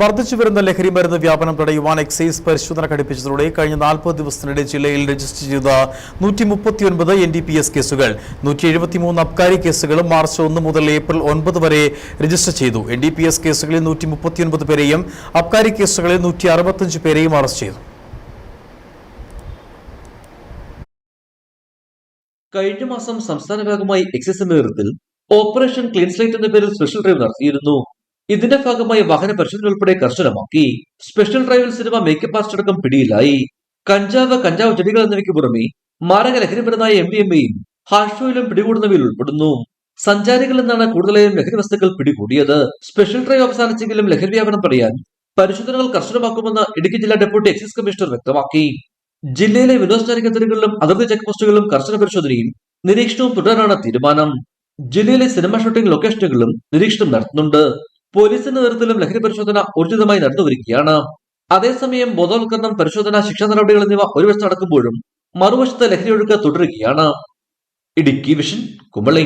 വർദ്ധിച്ചു വരുന്ന ലഹരി മരുന്ന് വ്യാപനം തടയുവാൻ എക്സൈസ് പരിശോധന ഘടിപ്പിച്ചതോടെ കഴിഞ്ഞ നാൽപ്പത് ദിവസത്തിനിടെ ജില്ലയിൽ രജിസ്റ്റർ ചെയ്ത നൂറ്റി മുപ്പത്തിയൊൻപത് എൻ ഡി പി എസ് കേസുകൾ നൂറ്റി എഴുപത്തിമൂന്ന് അബ്കാരി കേസുകളും മാർച്ച് ഒന്ന് മുതൽ ഏപ്രിൽ ഒൻപത് വരെ രജിസ്റ്റർ ചെയ്തു. എൻ ഡി പി എസ് കേസുകളിൽ നൂറ്റി മുപ്പത്തിയൊൻപത് പേരെയും അബ്കാരി കേസുകളിൽ നൂറ്റി അറുപത്തഞ്ച് പേരെയും അറസ്റ്റ് ചെയ്തു. കഴിഞ്ഞ മാസം സംസ്ഥാന ഭാഗമായി എക്സൈസ് നേതൃത്വത്തിൽ ഓപ്പറേഷൻ ക്ലീൻ സ്ലൈറ്റ് എന്ന പേരിൽ സ്പെഷ്യൽ ഡ്രൈവ് നടത്തിയിരുന്നു. ഇതിന്റെ ഭാഗമായി വാഹന പരിശോധന ഉൾപ്പെടെ കർശനമാക്കി. സ്പെഷ്യൽ ഡ്രൈവിൽ സിനിമ മേക്കപ്പ് ആർട്ടിസ്റ്റ് അടക്കം പിടിയിലായി. കഞ്ചാവ് കഞ്ചാവ് ചെടികൾ എന്നിവയ്ക്ക് പുറമെ മാരക ലഹരിപരമായ എം ഡി എം എയും ഹാഷോയിലും പിടികൂടുന്നവയിൽ ഉൾപ്പെടുന്നു. സഞ്ചാരികളിൽ നിന്നാണ് കൂടുതലായും ലഹരി വസ്തുക്കൾ പിടികൂടിയത്. സ്പെഷ്യൽ ഡ്രൈവ് അവസാനിച്ചെങ്കിലും ലഹരി വ്യാപനം തടയാൻ പരിശോധനകൾ കർശനമാക്കുമെന്ന് ഇടുക്കി ജില്ലാ ഡെപ്യൂട്ടി എക്സൈസ് കമ്മീഷണർ വ്യക്തമാക്കി. ജില്ലയിലെ വിനോദസഞ്ചാര കേന്ദ്രങ്ങളിലും അതിർത്തി ചെക്ക് പോസ്റ്റുകളിലും കർശന പരിശോധനയും നിരീക്ഷണവും തുടരാനാണ് തീരുമാനം. ജില്ലയിലെ സിനിമ ഷൂട്ടിംഗ് ലൊക്കേഷനുകളിലും നിരീക്ഷണം നടത്തുന്നുണ്ട്. പോലീസിന്റെ നേതൃത്വത്തിലും ലഹരി പരിശോധന ഊർജിതമായി നടന്നുവരികയാണ്. അതേസമയം ബോധവൽക്കരണം പരിശോധന ശിക്ഷാ നടപടികൾ എന്നിവ ഒരു വശത്ത് നടക്കുമ്പോഴും മറുവശത്ത് ലഹരി ഒഴുക്ക് തുടരുകയാണ്. ഇടുക്കി വിഷൻ കുമളി